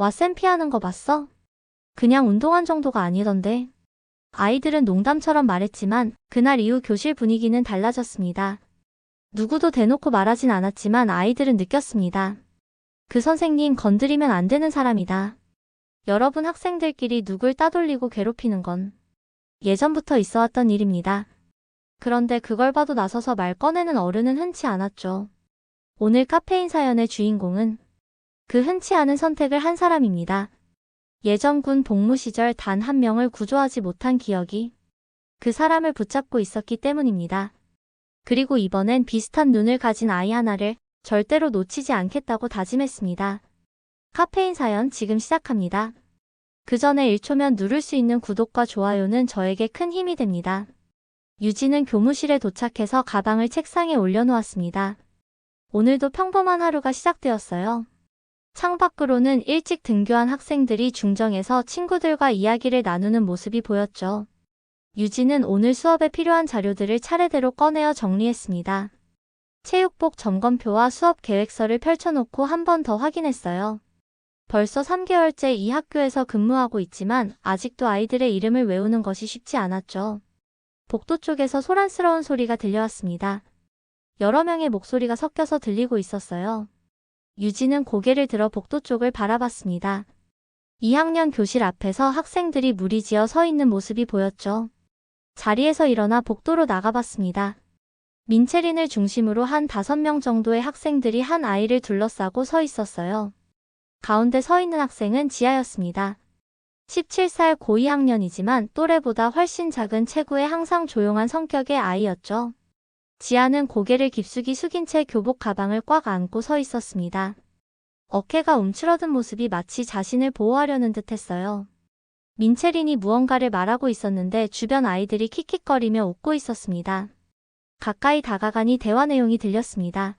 와쌤 피하는 거 봤어? 그냥 운동한 정도가 아니던데. 아이들은 농담처럼 말했지만 그날 이후 교실 분위기는 달라졌습니다. 누구도 대놓고 말하진 않았지만 아이들은 느꼈습니다. 그 선생님 건드리면 안 되는 사람이다. 여러분 학생들끼리 누굴 따돌리고 괴롭히는 건 예전부터 있어 왔던 일입니다. 그런데 그걸 봐도 나서서 말 꺼내는 어른은 흔치 않았죠. 오늘 카페인 사연의 주인공은 그 흔치 않은 선택을 한 사람입니다. 예전 군 복무 시절 단 한 명을 구조하지 못한 기억이 그 사람을 붙잡고 있었기 때문입니다. 그리고 이번엔 비슷한 눈을 가진 아이 하나를 절대로 놓치지 않겠다고 다짐했습니다. 카페인 사연 지금 시작합니다. 그 전에 1초면 누를 수 있는 구독과 좋아요는 저에게 큰 힘이 됩니다. 유진은 교무실에 도착해서 가방을 책상에 올려놓았습니다. 오늘도 평범한 하루가 시작되었어요. 창밖으로는 일찍 등교한 학생들이 중정에서 친구들과 이야기를 나누는 모습이 보였죠. 유진은 오늘 수업에 필요한 자료들을 차례대로 꺼내어 정리했습니다. 체육복 점검표와 수업 계획서를 펼쳐놓고 한 번 더 확인했어요. 벌써 3개월째 이 학교에서 근무하고 있지만 아직도 아이들의 이름을 외우는 것이 쉽지 않았죠. 복도 쪽에서 소란스러운 소리가 들려왔습니다. 여러 명의 목소리가 섞여서 들리고 있었어요. 유진은 고개를 들어 복도 쪽을 바라봤습니다. 2학년 교실 앞에서 학생들이 무리지어 서 있는 모습이 보였죠. 자리에서 일어나 복도로 나가봤습니다. 민채린을 중심으로 한 5명 정도의 학생들이 한 아이를 둘러싸고 서 있었어요. 가운데 서 있는 학생은 지아였습니다. 17살 고2 학년이지만 또래보다 훨씬 작은 체구에 항상 조용한 성격의 아이였죠. 지아는 고개를 깊숙이 숙인 채 교복 가방을 꽉 안고 서 있었습니다. 어깨가 움츠러든 모습이 마치 자신을 보호하려는 듯 했어요. 민채린이 무언가를 말하고 있었는데 주변 아이들이 킥킥거리며 웃고 있었습니다. 가까이 다가가니 대화 내용이 들렸습니다.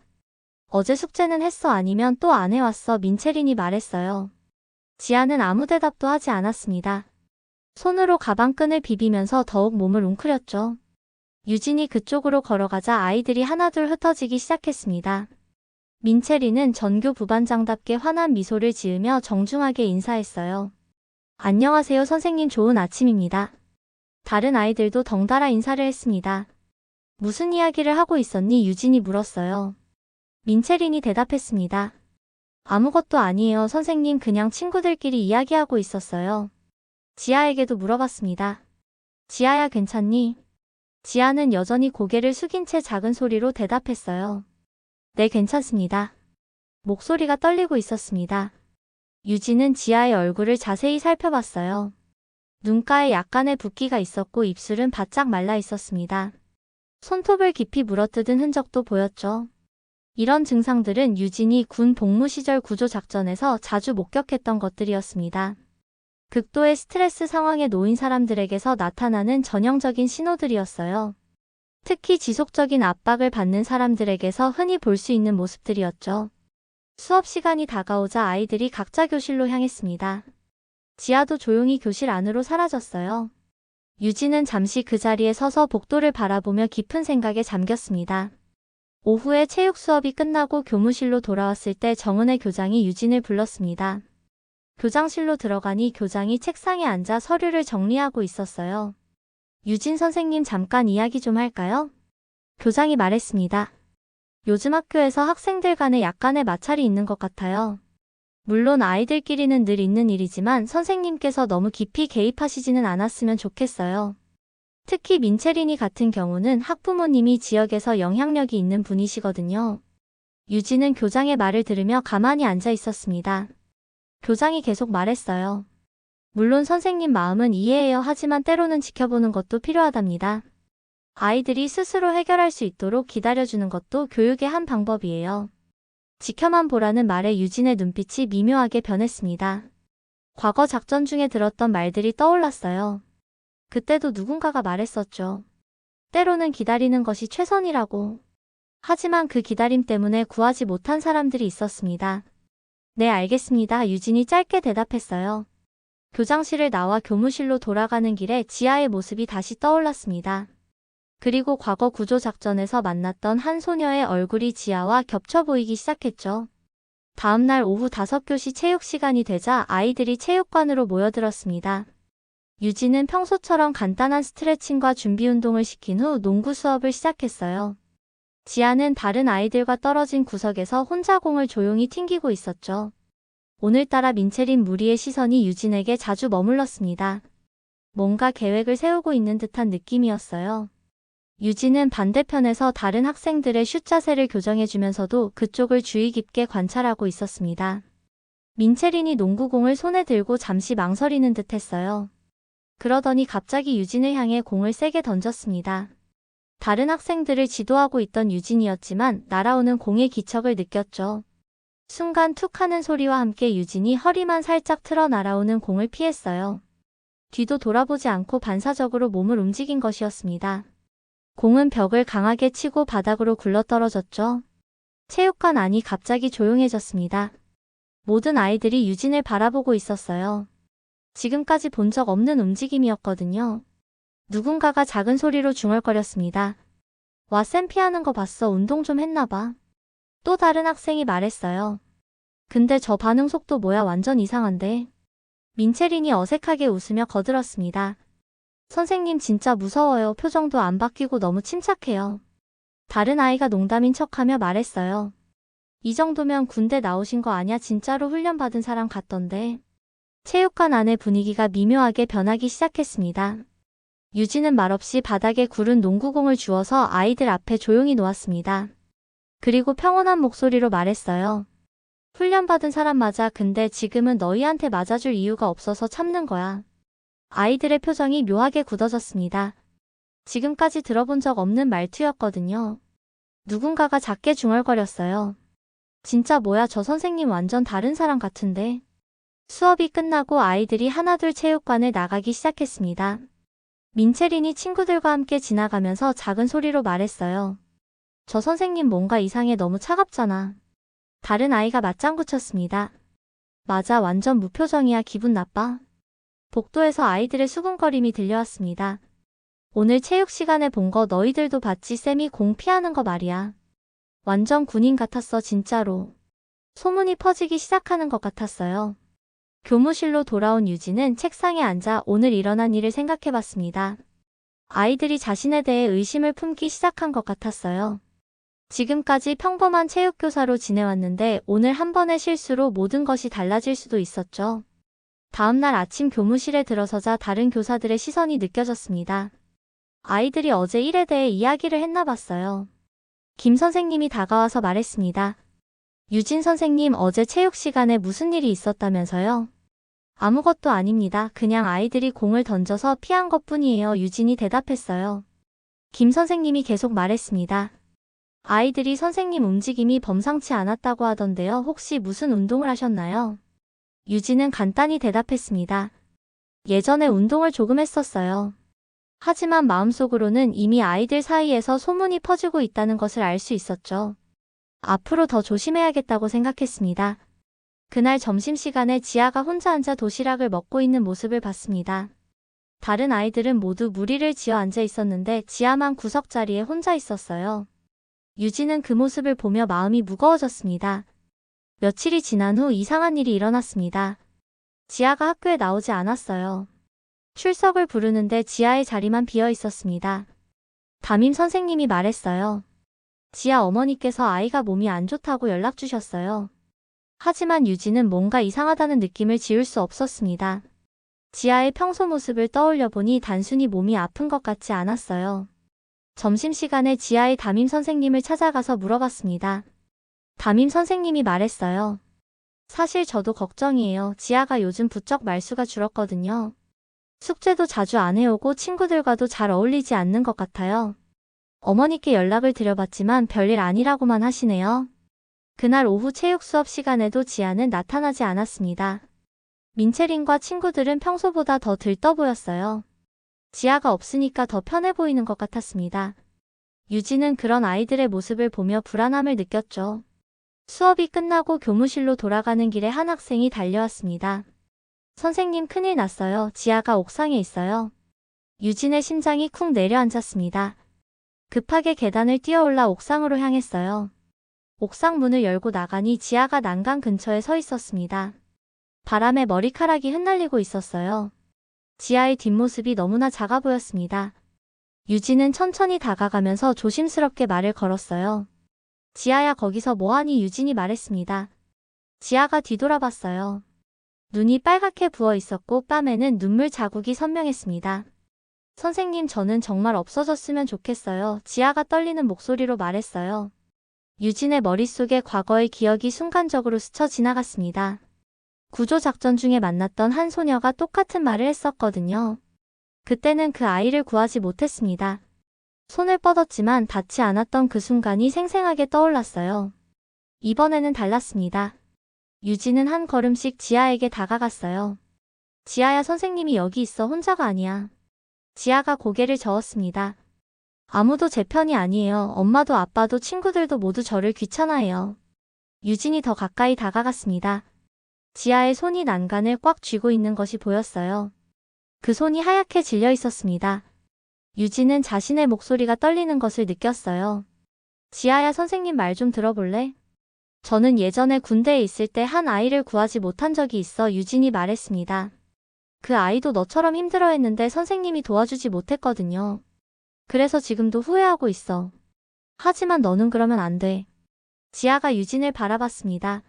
어제 숙제는 했어 아니면 또 안 해왔어 민채린이 말했어요. 지아는 아무 대답도 하지 않았습니다. 손으로 가방끈을 비비면서 더욱 몸을 웅크렸죠. 유진이 그쪽으로 걸어가자 아이들이 하나둘 흩어지기 시작했습니다. 민채리는 전교 부반장답게 환한 미소를 지으며 정중하게 인사했어요. 안녕하세요 선생님 좋은 아침입니다. 다른 아이들도 덩달아 인사를 했습니다. 무슨 이야기를 하고 있었니 유진이 물었어요. 민채린이 대답했습니다. 아무것도 아니에요 선생님 그냥 친구들끼리 이야기하고 있었어요. 지아에게도 물어봤습니다. 지아야 괜찮니? 지아는 여전히 고개를 숙인 채 작은 소리로 대답했어요. 네, 괜찮습니다. 목소리가 떨리고 있었습니다. 유진은 지아의 얼굴을 자세히 살펴봤어요. 눈가에 약간의 붓기가 있었고 입술은 바짝 말라 있었습니다. 손톱을 깊이 물어뜯은 흔적도 보였죠. 이런 증상들은 유진이 군 복무 시절 구조 작전에서 자주 목격했던 것들이었습니다. 극도의 스트레스 상황에 놓인 사람들에게서 나타나는 전형적인 신호들이었어요. 특히 지속적인 압박을 받는 사람들에게서 흔히 볼 수 있는 모습들이었죠. 수업 시간이 다가오자 아이들이 각자 교실로 향했습니다. 지아도 조용히 교실 안으로 사라졌어요. 유진은 잠시 그 자리에 서서 복도를 바라보며 깊은 생각에 잠겼습니다. 오후에 체육 수업이 끝나고 교무실로 돌아왔을 때 정은혜 교장이 유진을 불렀습니다. 교장실로 들어가니 교장이 책상에 앉아 서류를 정리하고 있었어요. 유진 선생님 잠깐 이야기 좀 할까요? 교장이 말했습니다. 요즘 학교에서 학생들 간에 약간의 마찰이 있는 것 같아요. 물론 아이들끼리는 늘 있는 일이지만 선생님께서 너무 깊이 개입하시지는 않았으면 좋겠어요. 특히 민채린이 같은 경우는 학부모님이 지역에서 영향력이 있는 분이시거든요. 유진은 교장의 말을 들으며 가만히 앉아 있었습니다. 교장이 계속 말했어요. 물론 선생님 마음은 이해해요 하지만 때로는 지켜보는 것도 필요하답니다. 아이들이 스스로 해결할 수 있도록 기다려주는 것도 교육의 한 방법이에요. 지켜만 보라는 말에 유진의 눈빛이 미묘하게 변했습니다. 과거 작전 중에 들었던 말들이 떠올랐어요. 그때도 누군가가 말했었죠. 때로는 기다리는 것이 최선이라고. 하지만 그 기다림 때문에 구하지 못한 사람들이 있었습니다. 네, 알겠습니다. 유진이 짧게 대답했어요. 교장실을 나와 교무실로 돌아가는 길에 지아의 모습이 다시 떠올랐습니다. 그리고 과거 구조 작전에서 만났던 한 소녀의 얼굴이 지아와 겹쳐 보이기 시작했죠. 다음날 오후 5교시 체육 시간이 되자 아이들이 체육관으로 모여들었습니다. 유진은 평소처럼 간단한 스트레칭과 준비 운동을 시킨 후 농구 수업을 시작했어요. 지아는 다른 아이들과 떨어진 구석에서 혼자 공을 조용히 튕기고 있었죠. 오늘따라 민채린 무리의 시선이 유진에게 자주 머물렀습니다. 뭔가 계획을 세우고 있는 듯한 느낌이었어요. 유진은 반대편에서 다른 학생들의 슛 자세를 교정해주면서도 그쪽을 주의 깊게 관찰하고 있었습니다. 민채린이 농구공을 손에 들고 잠시 망설이는 듯 했어요. 그러더니 갑자기 유진을 향해 공을 세게 던졌습니다. 다른 학생들을 지도하고 있던 유진이었지만 날아오는 공의 기척을 느꼈죠. 순간 툭 하는 소리와 함께 유진이 허리만 살짝 틀어 날아오는 공을 피했어요. 뒤도 돌아보지 않고 반사적으로 몸을 움직인 것이었습니다. 공은 벽을 강하게 치고 바닥으로 굴러떨어졌죠. 체육관 안이 갑자기 조용해졌습니다. 모든 아이들이 유진을 바라보고 있었어요. 지금까지 본 적 없는 움직임이었거든요. 누군가가 작은 소리로 중얼거렸습니다. 와, 쌤 피하는 거 봤어. 운동 좀 했나 봐. 또 다른 학생이 말했어요. 근데 저 반응 속도 뭐야 완전 이상한데. 민채린이 어색하게 웃으며 거들었습니다. 선생님 진짜 무서워요. 표정도 안 바뀌고 너무 침착해요. 다른 아이가 농담인 척하며 말했어요. 이 정도면 군대 나오신 거 아냐? 진짜로 훈련받은 사람 같던데. 체육관 안의 분위기가 미묘하게 변하기 시작했습니다. 유진은 말없이 바닥에 구른 농구공을 주워서 아이들 앞에 조용히 놓았습니다. 그리고 평온한 목소리로 말했어요. 훈련받은 사람 맞아. 근데 지금은 너희한테 맞아줄 이유가 없어서 참는 거야. 아이들의 표정이 묘하게 굳어졌습니다. 지금까지 들어본 적 없는 말투였거든요. 누군가가 작게 중얼거렸어요. 진짜 뭐야 저 선생님 완전 다른 사람 같은데. 수업이 끝나고 아이들이 하나둘 체육관을 나가기 시작했습니다. 민채린이 친구들과 함께 지나가면서 작은 소리로 말했어요. 저 선생님 뭔가 이상해 너무 차갑잖아. 다른 아이가 맞장구 쳤습니다. 맞아 완전 무표정이야 기분 나빠. 복도에서 아이들의 수군거림이 들려왔습니다. 오늘 체육 시간에 본 거 너희들도 봤지 쌤이 공 피하는 거 말이야. 완전 군인 같았어 진짜로. 소문이 퍼지기 시작하는 것 같았어요. 교무실로 돌아온 유진은 책상에 앉아 오늘 일어난 일을 생각해 봤습니다. 아이들이 자신에 대해 의심을 품기 시작한 것 같았어요. 지금까지 평범한 체육교사로 지내왔는데 오늘 한 번의 실수로 모든 것이 달라질 수도 있었죠. 다음날 아침 교무실에 들어서자 다른 교사들의 시선이 느껴졌습니다. 아이들이 어제 일에 대해 이야기를 했나 봤어요. 김 선생님이 다가와서 말했습니다. 유진 선생님 어제 체육 시간에 무슨 일이 있었다면서요? 아무것도 아닙니다. 그냥 아이들이 공을 던져서 피한 것 뿐이에요. 유진이 대답했어요. 김 선생님이 계속 말했습니다. 아이들이 선생님 움직임이 범상치 않았다고 하던데요. 혹시 무슨 운동을 하셨나요? 유진은 간단히 대답했습니다. 예전에 운동을 조금 했었어요. 하지만 마음속으로는 이미 아이들 사이에서 소문이 퍼지고 있다는 것을 알 수 있었죠. 앞으로 더 조심해야겠다고 생각했습니다. 그날 점심시간에 지아가 혼자 앉아 도시락을 먹고 있는 모습을 봤습니다. 다른 아이들은 모두 무리를 지어 앉아 있었는데 지아만 구석 자리에 혼자 있었어요. 유진은 그 모습을 보며 마음이 무거워졌습니다. 며칠이 지난 후 이상한 일이 일어났습니다. 지아가 학교에 나오지 않았어요. 출석을 부르는데 지아의 자리만 비어 있었습니다. 담임 선생님이 말했어요. 지아 어머니께서 아이가 몸이 안 좋다고 연락 주셨어요. 하지만 유진은 뭔가 이상하다는 느낌을 지울 수 없었습니다. 지아의 평소 모습을 떠올려 보니 단순히 몸이 아픈 것 같지 않았어요. 점심시간에 지아의 담임 선생님을 찾아가서 물어봤습니다. 담임 선생님이 말했어요. 사실 저도 걱정이에요. 지아가 요즘 부쩍 말수가 줄었거든요. 숙제도 자주 안 해오고 친구들과도 잘 어울리지 않는 것 같아요. 어머니께 연락을 드려봤지만 별일 아니라고만 하시네요. 그날 오후 체육 수업 시간에도 지아는 나타나지 않았습니다. 민채린과 친구들은 평소보다 더 들떠 보였어요. 지아가 없으니까 더 편해 보이는 것 같았습니다. 유진은 그런 아이들의 모습을 보며 불안함을 느꼈죠. 수업이 끝나고 교무실로 돌아가는 길에 한 학생이 달려왔습니다. 선생님 큰일 났어요. 지아가 옥상에 있어요. 유진의 심장이 쿵 내려앉았습니다. 급하게 계단을 뛰어올라 옥상으로 향했어요. 옥상 문을 열고 나가니 지아가 난간 근처에 서 있었습니다. 바람에 머리카락이 흩날리고 있었어요. 지아의 뒷모습이 너무나 작아 보였습니다. 유진은 천천히 다가가면서 조심스럽게 말을 걸었어요. 지아야 거기서 뭐하니 유진이 말했습니다. 지아가 뒤돌아봤어요. 눈이 빨갛게 부어 있었고 뺨에는 눈물 자국이 선명했습니다. 선생님 저는 정말 없어졌으면 좋겠어요. 지아가 떨리는 목소리로 말했어요. 유진의 머릿속에 과거의 기억이 순간적으로 스쳐 지나갔습니다. 구조작전 중에 만났던 한 소녀가 똑같은 말을 했었거든요. 그때는 그 아이를 구하지 못했습니다. 손을 뻗었지만 닿지 않았던 그 순간이 생생하게 떠올랐어요. 이번에는 달랐습니다. 유진은 한 걸음씩 지아에게 다가갔어요. 지아야 선생님이 여기 있어 혼자가 아니야. 지아가 고개를 저었습니다. 아무도 제 편이 아니에요. 엄마도 아빠도 친구들도 모두 저를 귀찮아해요. 유진이 더 가까이 다가갔습니다. 지아의 손이 난간을 꽉 쥐고 있는 것이 보였어요. 그 손이 하얗게 질려 있었습니다. 유진은 자신의 목소리가 떨리는 것을 느꼈어요. 지아야 선생님 말 좀 들어볼래? 저는 예전에 군대에 있을 때 한 아이를 구하지 못한 적이 있어 유진이 말했습니다. 그 아이도 너처럼 힘들어했는데 선생님이 도와주지 못했거든요. 그래서 지금도 후회하고 있어. 하지만 너는 그러면 안 돼. 지아가 유진을 바라봤습니다.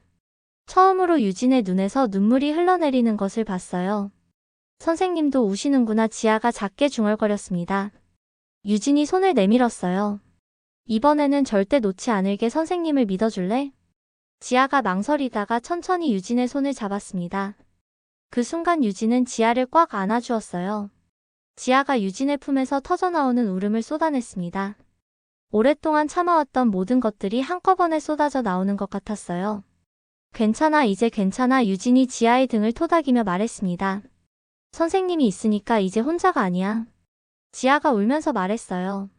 처음으로 유진의 눈에서 눈물이 흘러내리는 것을 봤어요. 선생님도 우시는구나 지아가 작게 중얼거렸습니다. 유진이 손을 내밀었어요. 이번에는 절대 놓지 않을게 선생님을 믿어줄래? 지아가 망설이다가 천천히 유진의 손을 잡았습니다. 그 순간 유진은 지아를 꽉 안아주었어요. 지아가 유진의 품에서 터져나오는 울음을 쏟아냈습니다. 오랫동안 참아왔던 모든 것들이 한꺼번에 쏟아져 나오는 것 같았어요. 괜찮아, 이제 괜찮아 유진이 지아의 등을 토닥이며 말했습니다. 선생님이 있으니까 이제 혼자가 아니야. 지아가 울면서 말했어요.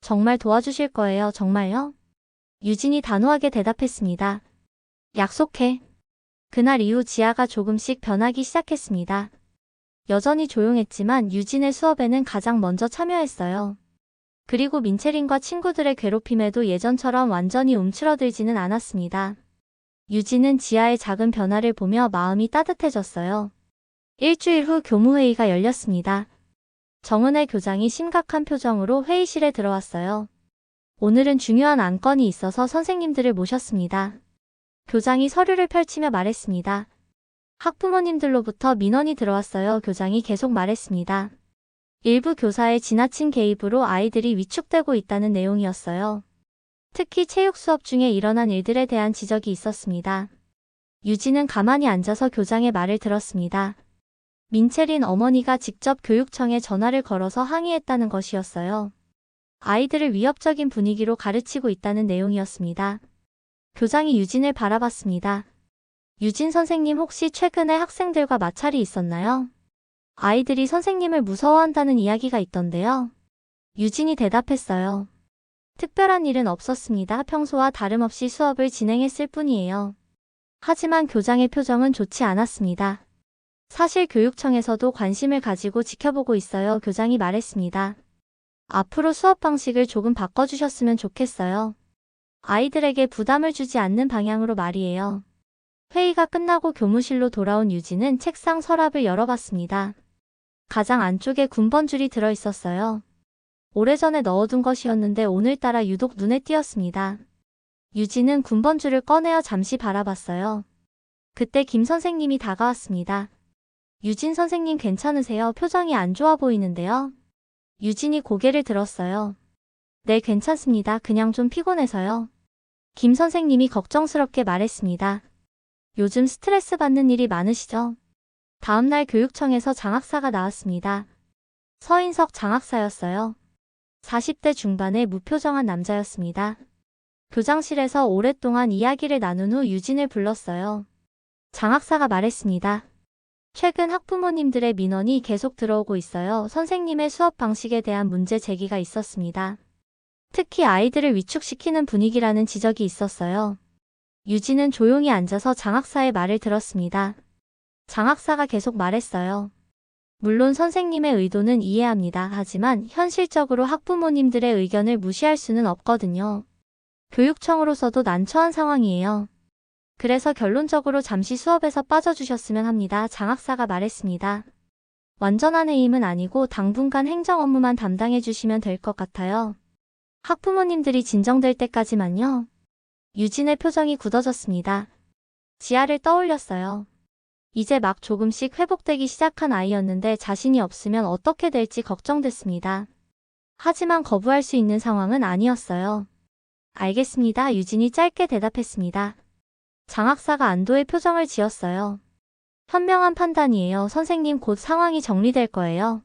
정말 도와주실 거예요, 정말요? 유진이 단호하게 대답했습니다. 약속해. 그날 이후 지아가 조금씩 변하기 시작했습니다. 여전히 조용했지만 유진의 수업에는 가장 먼저 참여했어요. 그리고 민채린과 친구들의 괴롭힘에도 예전처럼 완전히 움츠러들지는 않았습니다. 유진은 지아의 작은 변화를 보며 마음이 따뜻해졌어요. 일주일 후 교무회의가 열렸습니다. 정은혜 교장이 심각한 표정으로 회의실에 들어왔어요. 오늘은 중요한 안건이 있어서 선생님들을 모셨습니다. 교장이 서류를 펼치며 말했습니다. 학부모님들로부터 민원이 들어왔어요. 교장이 계속 말했습니다. 일부 교사의 지나친 개입으로 아이들이 위축되고 있다는 내용이었어요. 특히 체육 수업 중에 일어난 일들에 대한 지적이 있었습니다. 유진은 가만히 앉아서 교장의 말을 들었습니다. 민채린 어머니가 직접 교육청에 전화를 걸어서 항의했다는 것이었어요. 아이들을 위협적인 분위기로 가르치고 있다는 내용이었습니다. 교장이 유진을 바라봤습니다. 유진 선생님 혹시 최근에 학생들과 마찰이 있었나요? 아이들이 선생님을 무서워한다는 이야기가 있던데요. 유진이 대답했어요. 특별한 일은 없었습니다. 평소와 다름없이 수업을 진행했을 뿐이에요. 하지만 교장의 표정은 좋지 않았습니다. 사실 교육청에서도 관심을 가지고 지켜보고 있어요. 교장이 말했습니다. 앞으로 수업 방식을 조금 바꿔주셨으면 좋겠어요. 아이들에게 부담을 주지 않는 방향으로 말이에요. 회의가 끝나고 교무실로 돌아온 유진은 책상 서랍을 열어봤습니다. 가장 안쪽에 군번줄이 들어 있었어요. 오래전에 넣어둔 것이었는데 오늘따라 유독 눈에 띄었습니다. 유진은 군번줄을 꺼내어 잠시 바라봤어요. 그때 김 선생님이 다가왔습니다. 유진 선생님 괜찮으세요? 표정이 안 좋아 보이는데요. 유진이 고개를 들었어요. 네, 괜찮습니다. 그냥 좀 피곤해서요. 김 선생님이 걱정스럽게 말했습니다. 요즘 스트레스 받는 일이 많으시죠? 다음날 교육청에서 장학사가 나왔습니다. 서인석 장학사였어요. 40대 중반의 무표정한 남자였습니다. 교장실에서 오랫동안 이야기를 나눈 후 유진을 불렀어요. 장학사가 말했습니다. 최근 학부모님들의 민원이 계속 들어오고 있어요. 선생님의 수업 방식에 대한 문제 제기가 있었습니다. 특히 아이들을 위축시키는 분위기라는 지적이 있었어요. 유진은 조용히 앉아서 장학사의 말을 들었습니다. 장학사가 계속 말했어요. 물론 선생님의 의도는 이해합니다. 하지만 현실적으로 학부모님들의 의견을 무시할 수는 없거든요. 교육청으로서도 난처한 상황이에요. 그래서 결론적으로 잠시 수업에서 빠져주셨으면 합니다. 장학사가 말했습니다. 완전한 해임은 아니고 당분간 행정 업무만 담당해 주시면 될 것 같아요. 학부모님들이 진정될 때까지만요. 유진의 표정이 굳어졌습니다. 지아를 떠올렸어요. 이제 막 조금씩 회복되기 시작한 아이였는데 자신이 없으면 어떻게 될지 걱정됐습니다. 하지만 거부할 수 있는 상황은 아니었어요. 알겠습니다. 유진이 짧게 대답했습니다. 장학사가 안도의 표정을 지었어요. 현명한 판단이에요. 선생님 곧 상황이 정리될 거예요.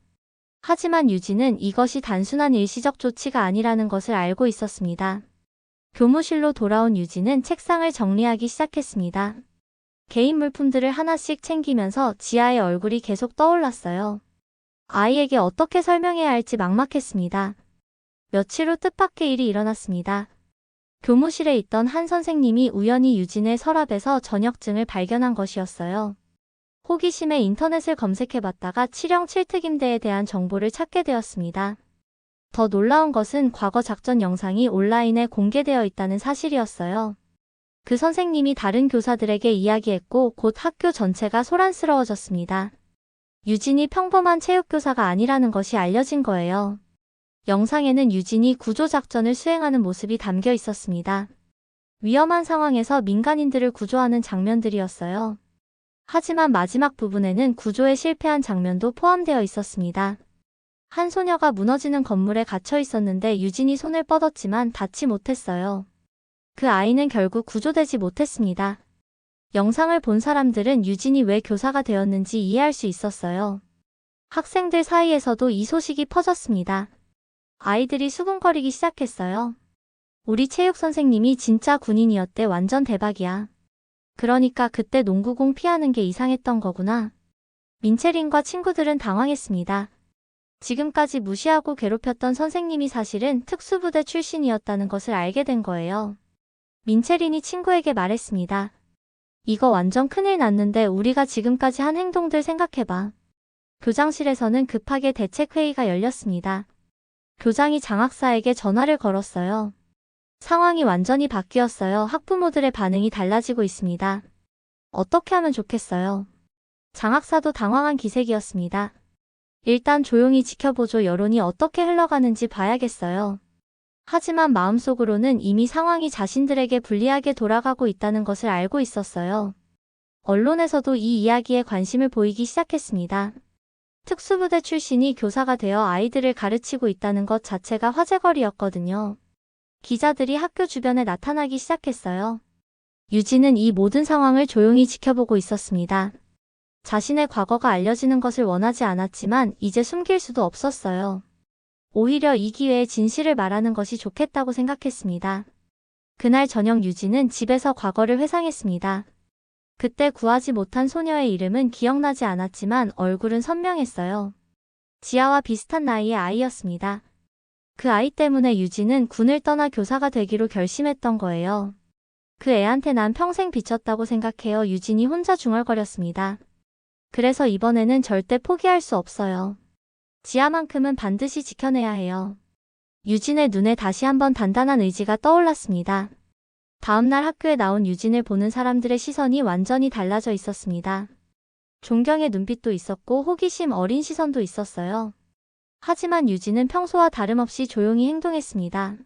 하지만 유진은 이것이 단순한 일시적 조치가 아니라는 것을 알고 있었습니다. 교무실로 돌아온 유진은 책상을 정리하기 시작했습니다. 개인 물품들을 하나씩 챙기면서 지아의 얼굴이 계속 떠올랐어요. 아이에게 어떻게 설명해야 할지 막막했습니다. 며칠 후 뜻밖의 일이 일어났습니다. 교무실에 있던 한 선생님이 우연히 유진의 서랍에서 전역증을 발견한 것이었어요. 호기심에 인터넷을 검색해봤다가 7형 7특임대에 대한 정보를 찾게 되었습니다. 더 놀라운 것은 과거 작전 영상이 온라인에 공개되어 있다는 사실이었어요. 그 선생님이 다른 교사들에게 이야기했고 곧 학교 전체가 소란스러워졌습니다. 유진이 평범한 체육교사가 아니라는 것이 알려진 거예요. 영상에는 유진이 구조작전을 수행하는 모습이 담겨 있었습니다. 위험한 상황에서 민간인들을 구조하는 장면들이었어요. 하지만 마지막 부분에는 구조에 실패한 장면도 포함되어 있었습니다. 한 소녀가 무너지는 건물에 갇혀 있었는데 유진이 손을 뻗었지만 닿지 못했어요. 그 아이는 결국 구조되지 못했습니다. 영상을 본 사람들은 유진이 왜 교사가 되었는지 이해할 수 있었어요. 학생들 사이에서도 이 소식이 퍼졌습니다. 아이들이 수군거리기 시작했어요. 우리 체육 선생님이 진짜 군인이었대 완전 대박이야. 그러니까 그때 농구공 피하는 게 이상했던 거구나. 민채린과 친구들은 당황했습니다. 지금까지 무시하고 괴롭혔던 선생님이 사실은 특수부대 출신이었다는 것을 알게 된 거예요. 민채린이 친구에게 말했습니다. 이거 완전 큰일 났는데 우리가 지금까지 한 행동들 생각해봐. 교장실에서는 급하게 대책회의가 열렸습니다. 교장이 장학사에게 전화를 걸었어요. 상황이 완전히 바뀌었어요. 학부모들의 반응이 달라지고 있습니다. 어떻게 하면 좋겠어요? 장학사도 당황한 기색이었습니다. 일단 조용히 지켜보죠. 여론이 어떻게 흘러가는지 봐야겠어요. 하지만 마음속으로는 이미 상황이 자신들에게 불리하게 돌아가고 있다는 것을 알고 있었어요. 언론에서도 이 이야기에 관심을 보이기 시작했습니다. 특수부대 출신이 교사가 되어 아이들을 가르치고 있다는 것 자체가 화제거리였거든요. 기자들이 학교 주변에 나타나기 시작했어요. 유진은 이 모든 상황을 조용히 지켜보고 있었습니다. 자신의 과거가 알려지는 것을 원하지 않았지만 이제 숨길 수도 없었어요. 오히려 이 기회에 진실을 말하는 것이 좋겠다고 생각했습니다. 그날 저녁 유진은 집에서 과거를 회상했습니다. 그때 구하지 못한 소녀의 이름은 기억나지 않았지만 얼굴은 선명했어요. 지아와 비슷한 나이의 아이였습니다. 그 아이 때문에 유진은 군을 떠나 교사가 되기로 결심했던 거예요. 그 애한테 난 평생 비쳤다고 생각해요. 유진이 혼자 중얼거렸습니다. 그래서 이번에는 절대 포기할 수 없어요. 지아만큼은 반드시 지켜내야 해요. 유진의 눈에 다시 한번 단단한 의지가 떠올랐습니다. 다음날 학교에 나온 유진을 보는 사람들의 시선이 완전히 달라져 있었습니다. 존경의 눈빛도 있었고 호기심 어린 시선도 있었어요. 하지만 유진은 평소와 다름없이 조용히 행동했습니다.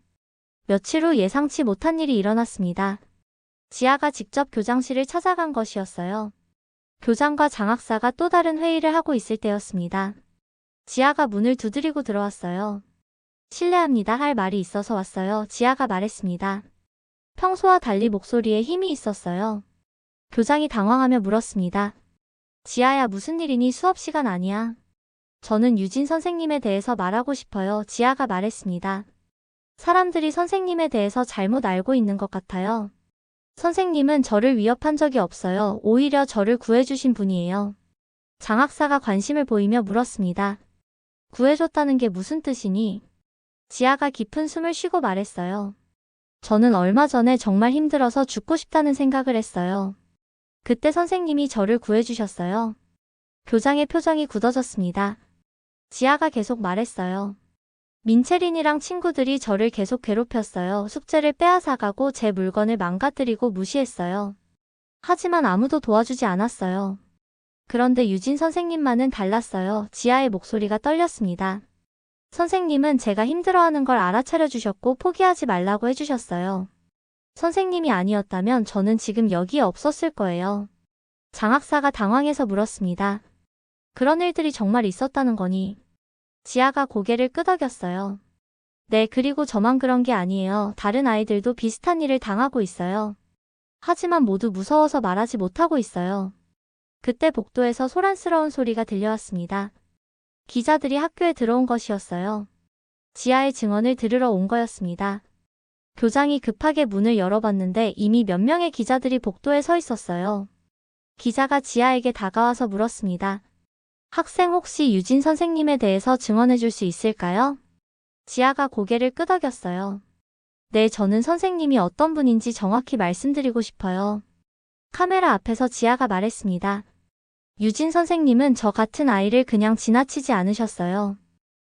며칠 후 예상치 못한 일이 일어났습니다. 지아가 직접 교장실을 찾아간 것이었어요. 교장과 장학사가 또 다른 회의를 하고 있을 때였습니다. 지아가 문을 두드리고 들어왔어요. 실례합니다 할 말이 있어서 왔어요. 지아가 말했습니다. 평소와 달리 목소리에 힘이 있었어요. 교장이 당황하며 물었습니다. 지아야 무슨 일이니 수업 시간 아니야. 저는 유진 선생님에 대해서 말하고 싶어요. 지아가 말했습니다. 사람들이 선생님에 대해서 잘못 알고 있는 것 같아요. 선생님은 저를 위협한 적이 없어요. 오히려 저를 구해주신 분이에요. 장학사가 관심을 보이며 물었습니다. 구해줬다는 게 무슨 뜻이니? 지아가 깊은 숨을 쉬고 말했어요. 저는 얼마 전에 정말 힘들어서 죽고 싶다는 생각을 했어요. 그때 선생님이 저를 구해주셨어요. 교장의 표정이 굳어졌습니다. 지아가 계속 말했어요. 민채린이랑 친구들이 저를 계속 괴롭혔어요. 숙제를 빼앗아가고 제 물건을 망가뜨리고 무시했어요. 하지만 아무도 도와주지 않았어요. 그런데 유진 선생님만은 달랐어요. 지아의 목소리가 떨렸습니다. 선생님은 제가 힘들어하는 걸 알아차려 주셨고 포기하지 말라고 해주셨어요. 선생님이 아니었다면 저는 지금 여기에 없었을 거예요. 장학사가 당황해서 물었습니다. 그런 일들이 정말 있었다는 거니? 지아가 고개를 끄덕였어요. 네, 그리고 저만 그런 게 아니에요. 다른 아이들도 비슷한 일을 당하고 있어요. 하지만 모두 무서워서 말하지 못하고 있어요. 그때 복도에서 소란스러운 소리가 들려왔습니다. 기자들이 학교에 들어온 것이었어요. 지아의 증언을 들으러 온 거였습니다. 교장이 급하게 문을 열어봤는데 이미 몇 명의 기자들이 복도에 서 있었어요. 기자가 지아에게 다가와서 물었습니다. 학생 혹시 유진 선생님에 대해서 증언해 줄 수 있을까요? 지아가 고개를 끄덕였어요. 네, 저는 선생님이 어떤 분인지 정확히 말씀드리고 싶어요. 카메라 앞에서 지아가 말했습니다. 유진 선생님은 저 같은 아이를 그냥 지나치지 않으셨어요.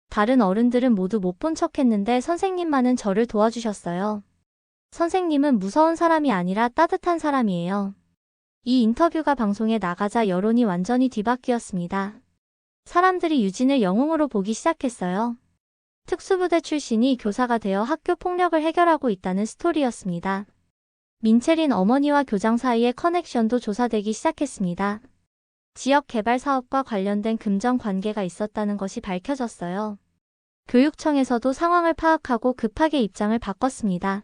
다른 어른들은 모두 못 본 척 했는데 선생님만은 저를 도와주셨어요. 선생님은 무서운 사람이 아니라 따뜻한 사람이에요. 이 인터뷰가 방송에 나가자 여론이 완전히 뒤바뀌었습니다. 사람들이 유진을 영웅으로 보기 시작했어요. 특수부대 출신이 교사가 되어 학교 폭력을 해결하고 있다는 스토리였습니다. 민채린 어머니와 교장 사이의 커넥션도 조사되기 시작했습니다. 지역 개발 사업과 관련된 금전 관계가 있었다는 것이 밝혀졌어요. 교육청에서도 상황을 파악하고 급하게 입장을 바꿨습니다.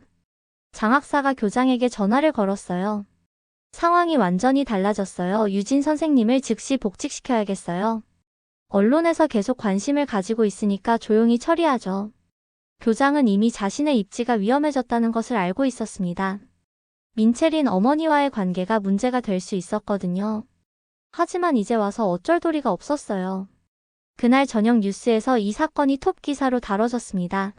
장학사가 교장에게 전화를 걸었어요. 상황이 완전히 달라졌어요. 유진 선생님을 즉시 복직시켜야겠어요. 언론에서 계속 관심을 가지고 있으니까 조용히 처리하죠. 교장은 이미 자신의 입지가 위험해졌다는 것을 알고 있었습니다. 민채린 어머니와의 관계가 문제가 될 수 있었거든요. 하지만 이제 와서 어쩔 도리가 없었어요. 그날 저녁 뉴스에서 이 사건이 톱 기사로 다뤄졌습니다.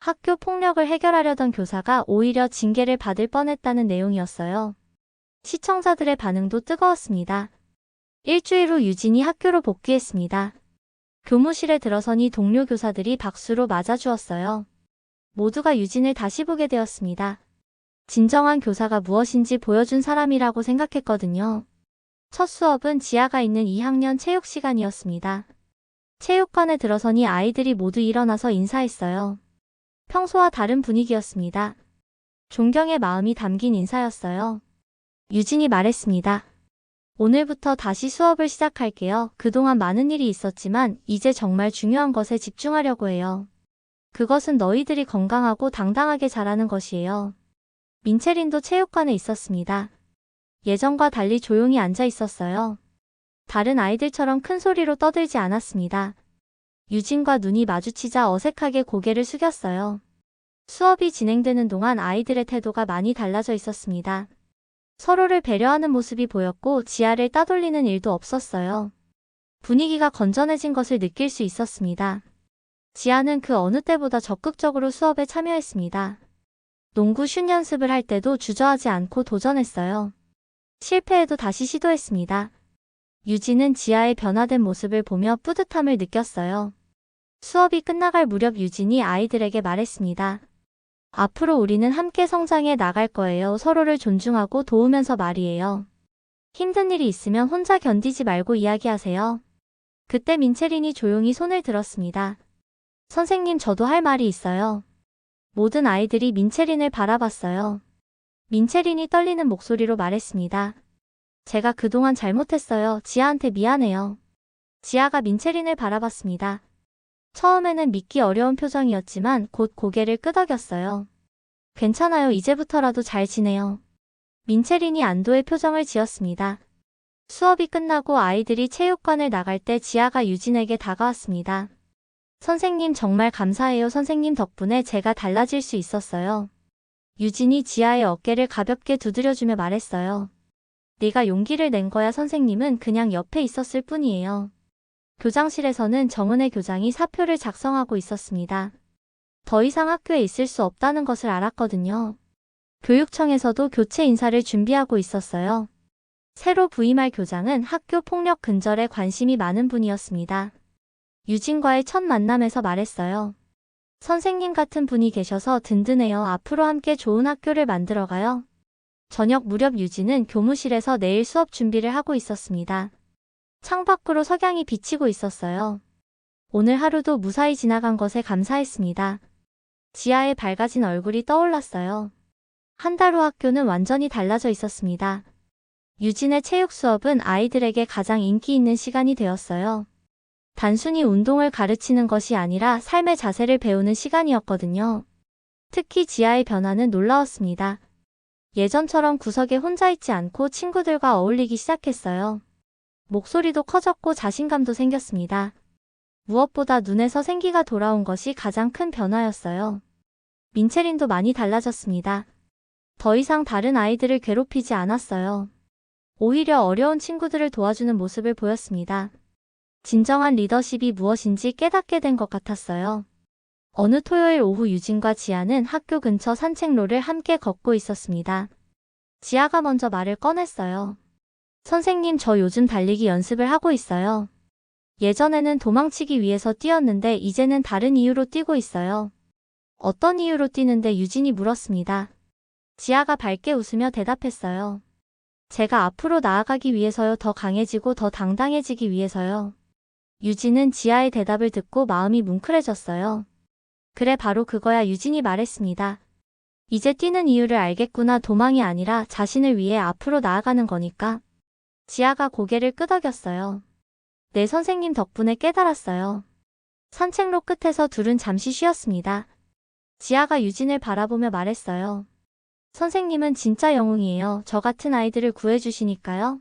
학교 폭력을 해결하려던 교사가 오히려 징계를 받을 뻔했다는 내용이었어요. 시청자들의 반응도 뜨거웠습니다. 일주일 후 유진이 학교로 복귀했습니다. 교무실에 들어서니 동료 교사들이 박수로 맞아주었어요. 모두가 유진을 다시 보게 되었습니다. 진정한 교사가 무엇인지 보여준 사람이라고 생각했거든요. 첫 수업은 지하가 있는 2학년 체육 시간이었습니다. 체육관에 들어서니 아이들이 모두 일어나서 인사했어요. 평소와 다른 분위기였습니다. 존경의 마음이 담긴 인사였어요. 유진이 말했습니다. 오늘부터 다시 수업을 시작할게요. 그동안 많은 일이 있었지만 이제 정말 중요한 것에 집중하려고 해요. 그것은 너희들이 건강하고 당당하게 자라는 것이에요. 민채린도 체육관에 있었습니다. 예전과 달리 조용히 앉아 있었어요. 다른 아이들처럼 큰 소리로 떠들지 않았습니다. 유진과 눈이 마주치자 어색하게 고개를 숙였어요. 수업이 진행되는 동안 아이들의 태도가 많이 달라져 있었습니다. 서로를 배려하는 모습이 보였고 지하를 따돌리는 일도 없었어요. 분위기가 건전해진 것을 느낄 수 있었습니다. 지아는 그 어느 때보다 적극적으로 수업에 참여했습니다. 농구 슛 연습을 할 때도 주저하지 않고 도전했어요. 실패해도 다시 시도했습니다. 유진은 지아의 변화된 모습을 보며 뿌듯함을 느꼈어요. 수업이 끝나갈 무렵 유진이 아이들에게 말했습니다. 앞으로 우리는 함께 성장해 나갈 거예요. 서로를 존중하고 도우면서 말이에요. 힘든 일이 있으면 혼자 견디지 말고 이야기하세요. 그때 민채린이 조용히 손을 들었습니다. 선생님 저도 할 말이 있어요. 모든 아이들이 민채린을 바라봤어요. 민채린이 떨리는 목소리로 말했습니다. 제가 그동안 잘못했어요. 지아한테 미안해요. 지아가 민채린을 바라봤습니다. 처음에는 믿기 어려운 표정이었지만 곧 고개를 끄덕였어요. 괜찮아요. 이제부터라도 잘 지내요. 민채린이 안도의 표정을 지었습니다. 수업이 끝나고 아이들이 체육관을 나갈 때 지아가 유진에게 다가왔습니다. 선생님 정말 감사해요. 선생님 덕분에 제가 달라질 수 있었어요. 유진이 지아의 어깨를 가볍게 두드려주며 말했어요. 네가 용기를 낸 거야 선생님은 그냥 옆에 있었을 뿐이에요. 교장실에서는 정은혜 교장이 사표를 작성하고 있었습니다. 더 이상 학교에 있을 수 없다는 것을 알았거든요. 교육청에서도 교체 인사를 준비하고 있었어요. 새로 부임할 교장은 학교 폭력 근절에 관심이 많은 분이었습니다. 유진과의 첫 만남에서 말했어요. 선생님 같은 분이 계셔서 든든해요. 앞으로 함께 좋은 학교를 만들어가요. 저녁 무렵 유진은 교무실에서 내일 수업 준비를 하고 있었습니다. 창밖으로 석양이 비치고 있었어요. 오늘 하루도 무사히 지나간 것에 감사했습니다. 지아의 밝아진 얼굴이 떠올랐어요. 한 달 후 학교는 완전히 달라져 있었습니다. 유진의 체육 수업은 아이들에게 가장 인기 있는 시간이 되었어요. 단순히 운동을 가르치는 것이 아니라 삶의 자세를 배우는 시간이었거든요. 특히 지아의 변화는 놀라웠습니다. 예전처럼 구석에 혼자 있지 않고 친구들과 어울리기 시작했어요. 목소리도 커졌고 자신감도 생겼습니다. 무엇보다 눈에서 생기가 돌아온 것이 가장 큰 변화였어요. 민채린도 많이 달라졌습니다. 더 이상 다른 아이들을 괴롭히지 않았어요. 오히려 어려운 친구들을 도와주는 모습을 보였습니다. 진정한 리더십이 무엇인지 깨닫게 된 것 같았어요. 어느 토요일 오후 유진과 지아는 학교 근처 산책로를 함께 걷고 있었습니다. 지아가 먼저 말을 꺼냈어요. 선생님, 저 요즘 달리기 연습을 하고 있어요. 예전에는 도망치기 위해서 뛰었는데 이제는 다른 이유로 뛰고 있어요. 어떤 이유로 뛰는데 유진이 물었습니다. 지아가 밝게 웃으며 대답했어요. 제가 앞으로 나아가기 위해서요. 더 강해지고 더 당당해지기 위해서요. 유진은 지아의 대답을 듣고 마음이 뭉클해졌어요. 그래 바로 그거야 유진이 말했습니다. 이제 뛰는 이유를 알겠구나 도망이 아니라 자신을 위해 앞으로 나아가는 거니까. 지아가 고개를 끄덕였어요. 내 선생님 덕분에 깨달았어요. 산책로 끝에서 둘은 잠시 쉬었습니다. 지아가 유진을 바라보며 말했어요. 선생님은 진짜 영웅이에요. 저 같은 아이들을 구해주시니까요.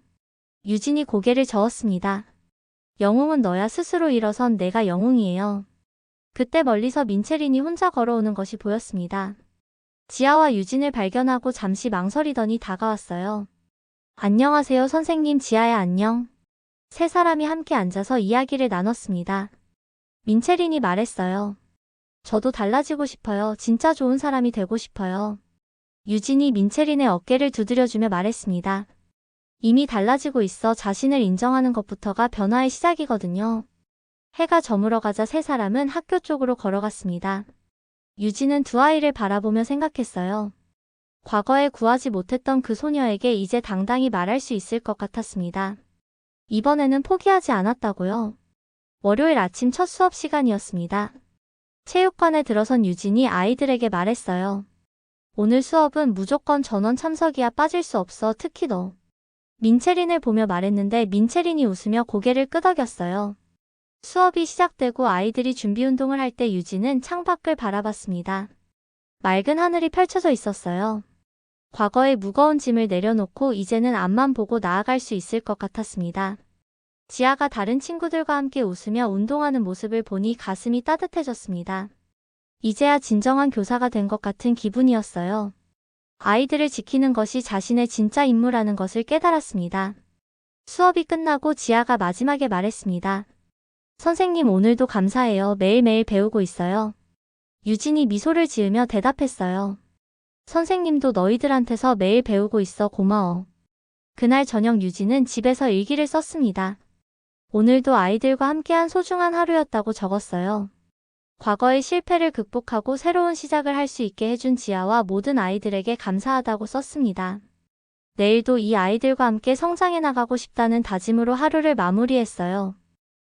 유진이 고개를 저었습니다. 영웅은 너야 스스로 일어선 내가 영웅이에요. 그때 멀리서 민채린이 혼자 걸어오는 것이 보였습니다. 지아와 유진을 발견하고 잠시 망설이더니 다가왔어요. 안녕하세요 선생님 지아야 안녕. 세 사람이 함께 앉아서 이야기를 나눴습니다. 민채린이 말했어요. 저도 달라지고 싶어요. 진짜 좋은 사람이 되고 싶어요. 유진이 민채린의 어깨를 두드려주며 말했습니다. 이미 달라지고 있어 자신을 인정하는 것부터가 변화의 시작이거든요. 해가 저물어가자 세 사람은 학교 쪽으로 걸어갔습니다. 유진은 두 아이를 바라보며 생각했어요. 과거에 구하지 못했던 그 소녀에게 이제 당당히 말할 수 있을 것 같았습니다. 이번에는 포기하지 않았다고요. 월요일 아침 첫 수업 시간이었습니다. 체육관에 들어선 유진이 아이들에게 말했어요. 오늘 수업은 무조건 전원 참석이야 빠질 수 없어 특히 너. 민채린을 보며 말했는데 민채린이 웃으며 고개를 끄덕였어요. 수업이 시작되고 아이들이 준비 운동을 할 때 유진은 창밖을 바라봤습니다. 맑은 하늘이 펼쳐져 있었어요. 과거의 무거운 짐을 내려놓고 이제는 앞만 보고 나아갈 수 있을 것 같았습니다. 지아가 다른 친구들과 함께 웃으며 운동하는 모습을 보니 가슴이 따뜻해졌습니다. 이제야 진정한 교사가 된 것 같은 기분이었어요. 아이들을 지키는 것이 자신의 진짜 임무라는 것을 깨달았습니다. 수업이 끝나고 지아가 마지막에 말했습니다. 선생님 오늘도 감사해요. 매일매일 배우고 있어요. 유진이 미소를 지으며 대답했어요. 선생님도 너희들한테서 매일 배우고 있어 고마워. 그날 저녁 유진은 집에서 일기를 썼습니다. 오늘도 아이들과 함께한 소중한 하루였다고 적었어요. 과거의 실패를 극복하고 새로운 시작을 할 수 있게 해준 지아와 모든 아이들에게 감사하다고 썼습니다. 내일도 이 아이들과 함께 성장해 나가고 싶다는 다짐으로 하루를 마무리했어요.